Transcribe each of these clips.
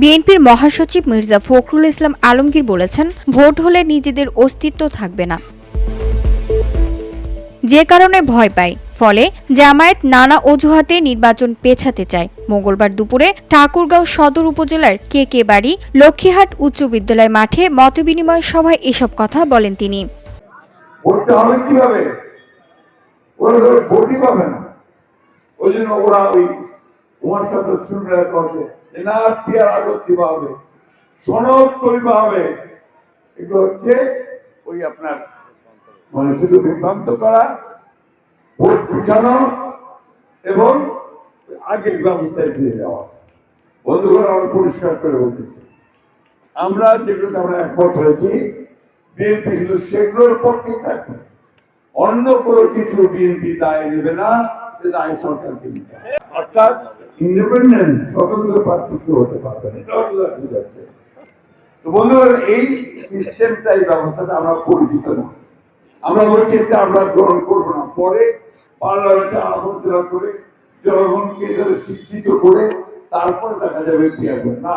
বিএনপির মহাসচিব মির্জা ফখরুল ইসলাম আলমগীর বলেছেন, ভোট হলে নিজেদের অস্তিত্ব থাকবে না। যে কারণে ভয় পায়। ফলে জামায়াত নানা অজুহাতে নির্বাচন পেছাতে চায়। মঙ্গলবার দুপুরে ঠাকুরগাঁও সদর উপজেলার কে কে বাড়ি, লক্ষ্মীহাট উচ্চ বিদ্যালয় মাঠে মতবিনিময় সভায় এসব কথা বলেন তিনি। ওরা ওই না পিয়ার আগত দিবা হবে সনদ করিবা হবে এগুলো হচ্ছে ওই আপনার মানে শুধু বিভ্রান্ত করা, ভোট পিছানো এবং আগের ব্যবস্থায় ফিরে যাওয়া। বন্ধুগণ, আমরা পরিষ্কার করে বলতে আমরা যেগুলোতে আমরা একমত হয়েছি, বিএনপি শুধু সেগুলোর পক্ষেই থাকবে। অন্য কোনো কিছু বিএনপি দায় নেবে না, সে দায় সরকারকে নিতে। অর্থাৎ ইন্ডিপেন্ডেন্ট স্বতন্ত্র প্রার্থিত্ব হতে পারবে বুঝাচ্ছে। তো এই সিস্টেমটা এই ব্যবস্থাটা আমরা পরিচিত আমরা বলছি এটা আমরা গ্রহণ করব না। পরে পার্লামেন্টে আলোচনা করে জনগণকে শিক্ষিত করে তারপরে দেখা যাবে কি হবে। না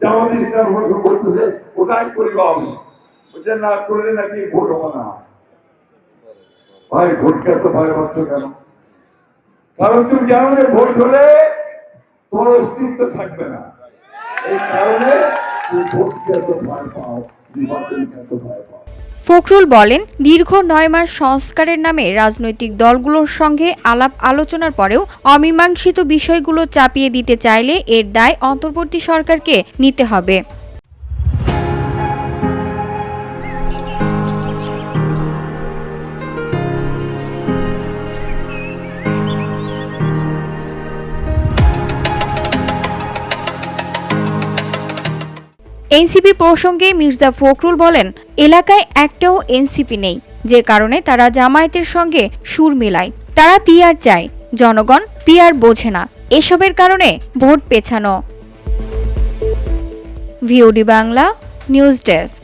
জামাত ইসলাম করতেছে ওটাই করিবা হবে ওটা না করলে নাকি ভোট হবে না। ভাই ভোটকে এত ভয় পাচ্ছ কেন? কারণ তুমি জানো যে ভোট হলে তোমার অস্তিত্ব থাকবে না। এই কারণে ফখরুল বলেন, দীর্ঘ নয় মাস সংস্কারের নামে রাজনৈতিক দলগুলোর সঙ্গে আলাপ আলোচনার পরেও অমীমাংসিত বিষয়গুলো চাপিয়ে দিতে চাইলে এর দায় অন্তর্বর্তী সরকারকে নিতে হবে। এনসিপি প্রসঙ্গে মির্জা ফখরুল বলেন, এলাকায় একটাও এনসিপি নেই, যে কারণে তারা জামায়াতের সঙ্গে সুর মেলায়। তারা পিআর চায়, জনগণ পিআর বোঝে না, এসবের কারণে vote পেছানো। VOD Bangla, news desk.